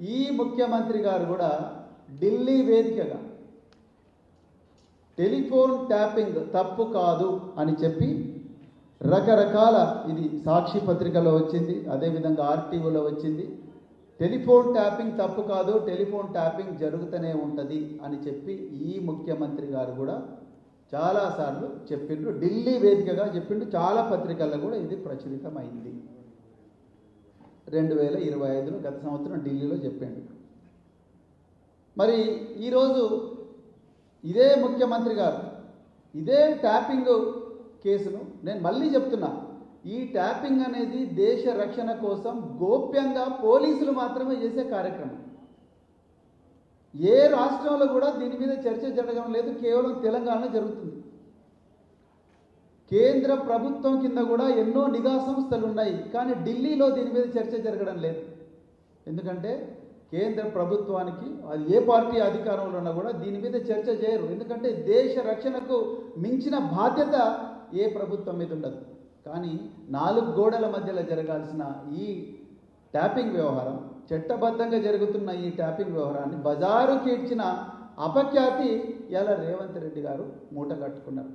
ఈ ముఖ్యమంత్రి గారు కూడా ఢిల్లీ వేదికగా టెలిఫోన్ ట్యాపింగ్ తప్పు కాదు అని చెప్పి రకరకాల ఇది సాక్షి పత్రికలో వచ్చింది అదేవిధంగా ఆర్టీఓలో వచ్చింది. టెలిఫోన్ ట్యాపింగ్ తప్పు కాదు టెలిఫోన్ ట్యాపింగ్ జరుగుతూనే ఉంటుంది అని చెప్పి ఈ ముఖ్యమంత్రి గారు కూడా చాలాసార్లు చెప్పిండ్రు. ఢిల్లీ వేదికగా చెప్పిండు చాలా పత్రికల్లో కూడా ఇది ప్రచురితమైంది. రెండు వేల ఇరవై ఐదులో గత సంవత్సరం ఢిల్లీలో చెప్పిండు. మరి ఈరోజు ఇదే ముఖ్యమంత్రి గారు ఇదే ట్యాపింగ్ కేసును నేను మళ్ళీ చెప్తున్నా ఈ ట్యాపింగ్ అనేది దేశ రక్షణ కోసం గోప్యంగా పోలీసులు మాత్రమే చేసే కార్యక్రమం. ఏ రాష్ట్రంలో కూడా దీని మీద చర్చ జరగడం లేదు కేవలం తెలంగాణలో జరుగుతుంది. కేంద్ర ప్రభుత్వం కింద కూడా ఎన్నో నిఘా సంస్థలు ఉన్నాయి కానీ ఢిల్లీలో దీని మీద చర్చ జరగడం లేదు. ఎందుకంటే కేంద్ర ప్రభుత్వానికి అది ఏ పార్టీ అధికారంలో ఉన్నా కూడా దీని మీద చర్చ చేయరు. ఎందుకంటే దేశ రక్షణకు మించిన బాధ్యత ఏ ప్రభుత్వం మీద ఉండదు. కానీ నాలుగు గోడల మధ్యలో జరగాల్సిన ఈ ట్యాపింగ్ వ్యవహారం చట్టబద్ధంగా జరుగుతున్న ఈ ట్యాపింగ్ వ్యవహారాన్ని బజారుకి ఇచ్చిన అపఖ్యాతి ఇలా రేవంత్ రెడ్డి గారు మూట కట్టుకున్నారు.